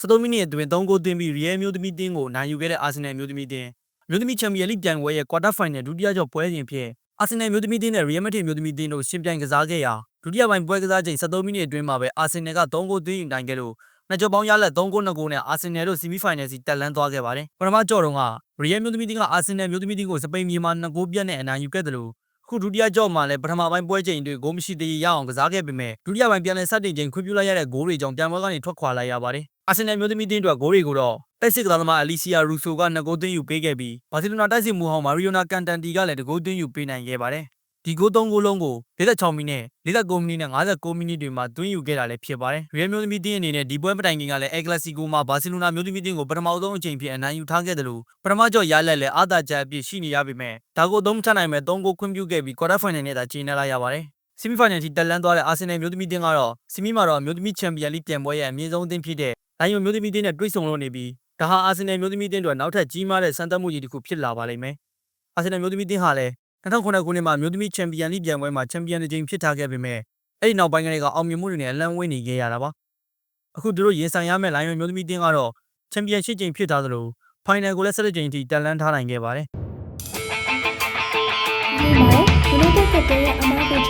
73မိနစ်အတွင်း3ဂိုးသွင်းပြီးရီယယ်မျိုးသမီးတင်းကိုနိုင်ယူခဲ့တဲ့အာဆင်နယ်မျိုးသမီးတင်းမျိုးသမီးချန်ပီယံလိပြိုင်ပွဲရဲ့ကွာတာဖိုင်နယ်ဒုတိယကျော့ပွဲစဉ်ဖြစ်အာဆင်နယ်မျိုးသမီးတင်းနဲ့ရီယယ်မက်ဒရစ်မျိုးသမီးတင်းတို့ရှင်ပြိုင်ကစားခဲ့ရာဒုတိယပိုင်းပွဲကစားချိန်73မိနစ်အတွင်းမှာပဲအာဆင်နယ်က3ဂိုးသွင်းယူနိုင်ခဲ့လို့နှစ်ကျော်ပေါင်းရလက်3ဂိုး2ဂိုးနဲ့အာဆင်နယ်တို့ဆီမီဖိုင်နယ်စီတက်လန်းသွားခဲ့ပါတယ်ပထမကျော့တုန်းကရီယယ်မျိုးသမီးတင်းကအာဆင်နယ်မျိုးသမီးတင်းကိုစပိန်မြေမှာ2ဂိုးပြတ်နဲ့အနိုင်ယူခဲ့တယ်လို့ခုဒုတိယကြော့မှာလည်းပထမပိုင်းပွဲချိန်တွေဂိုးမရှိသေးရအောင်ကစားခဲ့ပေမဲ့ဒုတိယပိုင်းပြန်လည်စတင်ချိန်ခွင့်ပြုလိုက်ရတဲ့ဂိုးတွေကြောင့်ပြန်ပွဲကနေထွက်ခွာလိုက်ရပါတယ်။ အာဆင်နယ်မျိုးသမီးတင်းတို့ဂိုးတွေကိုတော့တိုက်စစ်ကစားသမားအလီစီယာရူဆိုက2ဂိုးသွင်းယူပေးခဲ့ပြီးဘာစီလိုနာတိုက်စစ်မှုဟောင်းမာရီယိုနာကန်တန်တီကလည်း2ဂိုးသွင်းယူပေးနိုင်ခဲ့ပါတယ်။ဒီဂိုး3ဂိုးလုံးကို46မိနစ်49မိနစ်နဲ့59မိနစ်တွေမှာသွင်းယူခဲ့တာလည်းဖြစ်ပါတယ်။ရီယယ်မျိုးသမီးတင်းအနေနဲ့ဒီပွဲမတိုင်ခင်ကလည်းအက်ကလစီကိုမှာဘာစီလိုနာမျိုးသမီးတင်းကိုပထမဆုံးအချိန်ဖြစ်အနိုင်ယူထားခဲ့တယ်လို့ပထမကြော့ရလက်လည်းအာသာချက်အပြည့်ရှိနေရပေမဲ့ဒါကိုသုံးမချနိုင်မဲ့3ဂိုးခွင့်ပြုခဲ့ပြီးကွာတာဖိုင်နယ်နဲ့သာချိန်နေလိုက်ရပါတယ်။ဆီမီဖိုင်နယ်ထိတက်လန်းသွားတဲ့အာဆင်နယ်မျိုးသမီးတင်းကတော့ဆီမီမှာတော့မျိုးသမီးချန်ပီယံလိပြန်ပွဲရဲ့အမြင့်ဆုံးအသင်းဖြစ်တဲ့ လိုင်ယိုမျိုးသမီးတင်းနဲ့တွေ့ဆုံလို့နေပြီးဒါဟာအာဆင်နယ်မျိုးသမီးတင်းတို့နောက်ထပ်ကြီးမားတဲ့စံတက်မှုကြီးတစ်ခုဖြစ်လာပါလိမ့်မယ်။အာဆင်နယ်မျိုးသမီးတင်းဟာလည်း2009ခုနှစ်မှာမျိုးသမီးချန်ပီယံလိပြန်ပွဲမှာချန်ပီယံတစ်ကြိမ်ဖြစ်ထားခဲ့ပေမဲ့အဲ့ဒီနောက်ပိုင်းကလေးကအောင်မြင်မှုတွေနဲ့အလံဝင်းနေခဲ့ရတာပါ။အခုသူတို့ရင်ဆိုင်ရမယ့်လိုင်ယိုမျိုးသမီးတင်းကတော့ချန်ပီယံရှစ်ကြိမ်ဖြစ်ထားသလိုဖိုင်နယ်ကိုလည်း17ကြိမ်အထိတက်လန်းထားနိုင်ခဲ့ပါတယ်။ဒီမှာ United ကတည်းကအမားကိုချပြပေး